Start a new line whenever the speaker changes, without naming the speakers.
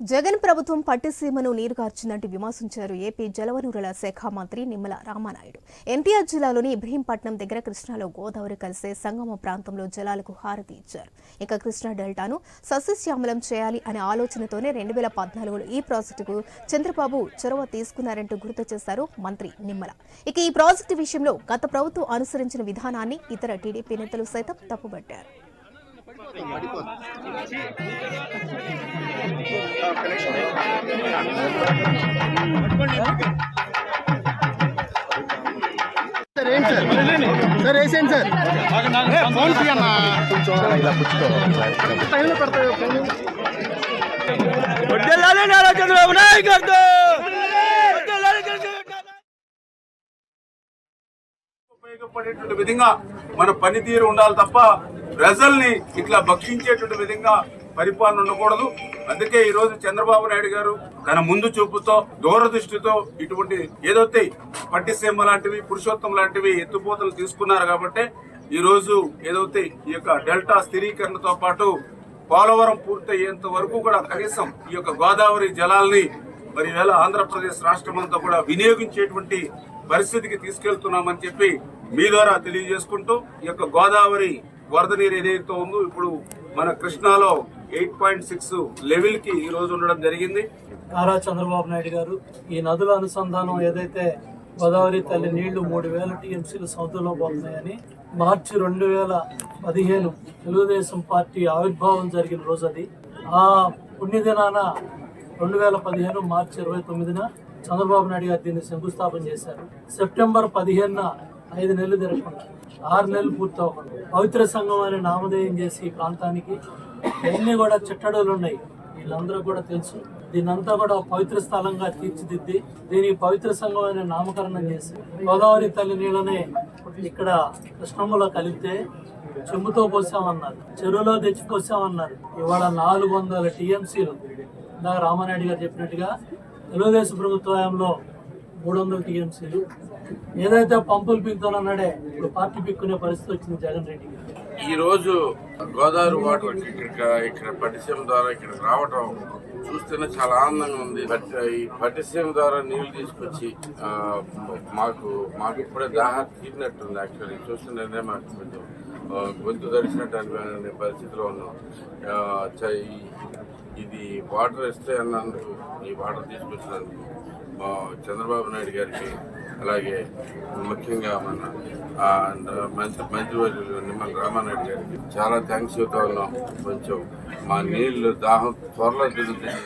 జగన్ ప్రభుత్వం పట్టిసీమను నీరుగార్చిందంటూ విమర్శించారు ఏపీ జలవనరుల శాఖ మంత్రి నిమ్మల రామానాయుడు. ఎన్టీఆర్ జిల్లాలోని ఇబ్రహీంపట్నం దగ్గర కృష్ణాలో గోదావరి కలిసే సంగమ ప్రాంతంలో జలాలకు హారతి ఇచ్చారు. ఇక కృష్ణా డెల్టాను సస్యశ్యామలం చేయాలి అనే ఆలోచనతోనే రెండు వేల పద్నాలుగులో ఈ ప్రాజెక్టుకు చంద్రబాబు చొరవ తీసుకున్నారంటూ గుర్తు చేశారు మంత్రి నిమ్మల. ఇక ఈ ప్రాజెక్టు విషయంలో గత ప్రభుత్వం అనుసరించిన విధానాన్ని ఇతర టీడీపీ నేతలు సైతం తప్పుబట్టారు.
సార్ ఏం సార్ సార్ వేసేయండి సార్ ఫోన్ తీయన్నా టైంలో పెడతాయి ఫోన్
వడ్డెల్లాలి నారా చంద్రబాబు
ఉపయోగపడేటువంటి విధంగా మన పనితీరు ఉండాలి తప్ప ప్రజల్ని ఇట్లా భక్షించేటువంటి విధంగా పరిపాలన ఉండకూడదు. అందుకే ఈరోజు చంద్రబాబు నాయుడు గారు తన ముందు చూపుతో దూరదృష్టితో ఇటువంటి ఏదైతే పట్టిసీమ లాంటివి పురుషోత్తం లాంటివి ఎత్తుపోతలు తీసుకున్నారు కాబట్టి ఈరోజు ఏదైతే ఈ యొక్క డెల్టా స్థిరీకరణతో పాటు పోలవరం పూర్తయ్యేంత వరకు కూడా కనీసం ఈ యొక్క గోదావరి జలాల్ని మరి వేళ ఆంధ్రప్రదేశ్ రాష్ట్రం అంతా కూడా వినియోగించేటువంటి పరిస్థితికి తీసుకెళ్తున్నామని చెప్పి మీ ద్వారా తెలియజేసుకుంటూ ఈ యొక్క గోదావరి వరద నీరు ఏదైతే ఉందో ఇప్పుడు మన కృష్ణాలో ఎయిట్ పాయింట్ సిక్స్ లెవెల్కి ఈ రోజు ఉండడం జరిగింది.
నారా చంద్రబాబు నాయుడు గారు ఈ నదుల అనుసంధానం ఏదైతే గోదావరి తల్లి నీళ్ళు మూడు వేల టీఎంసీలు సముద్రంలో పోతున్నాయని మార్చి రెండు వేల పదిహేను తెలుగుదేశం పార్టీ ఆవిర్భావం జరిగిన రోజు అది. ఆ పుణ్యదినాన రెండు వేల పదిహేను మార్చి ఇరవై తొమ్మిదిన చంద్రబాబు నాయుడు గారు దీన్ని శంకుస్థాపన చేశారు. సెప్టెంబర్ పదిహేనున ఐదు నెలలు జరపండి ఆరు నెలలు పూర్తవకుండా పవిత్ర సంఘం అనే నామధేయం చేసి ఈ ప్రాంతానికి అన్ని కూడా చిట్టడులు ఉన్నాయి వీళ్ళందరూ కూడా తెలుసు. దీనంతా కూడా ఒక పవిత్ర స్థలంగా తీర్చిదిద్ది దీనికి పవిత్ర సంఘం అనే నామకరణం చేసి గోదావరి తల్లి నీళ్ళనే ఇక్కడ కృష్ణమ్మలో కలిపితే చెంబుతో పోసామన్నారు చెరువులో తెచ్చి పోసామన్నారు. ఇవాళ నాలుగు వందల టీఎంసీలు. ఇందాక రామానాయుడు గారు చెప్పినట్టుగా తెలుగుదేశం ప్రభుత్వంలో మూడు వందల టీఎంసీలు. ఏదైతే పంపులు పీకుతానన్నాడే ఇప్పుడు పార్టీ పీక్కునే పరిస్థితి వచ్చింది జగన్ రెడ్డి
ఈ రోజు గోదావరి వాటర్ ఇక్కడ ఇక్కడ పట్టిసీమ ద్వారా ఇక్కడ రావటం చూస్తేనే చాలా ఆనందంగా ఉంది. బట్ ఈ పట్టిసీమ ద్వారా నీళ్ళు తీసుకొచ్చి మాకు మాకు ఇప్పుడే దాహం తీరినట్టుంది యాక్చువల్లీ చూస్తుంటేనే మాకు కొంచెం గొంతు తడిసినట్టు అనే పరిస్థితిలో ఉన్నాం. ఇది వాటర్ ఇస్తే అన్నందుకు ఈ వాటర్ తీసుకొచ్చినందుకు. చంద్రబాబు నాయుడు గారికి అలాగే ముఖ్యంగా మన మంత్రి మంత్రివర్యులు నిమ్మల రామానాయుడు గారికి. చాలా థ్యాంక్స్ చెబుతా ఉన్నాం. కొంచెం మా నీళ్ళు దాహం త్వరలో తిరుగుతుంది.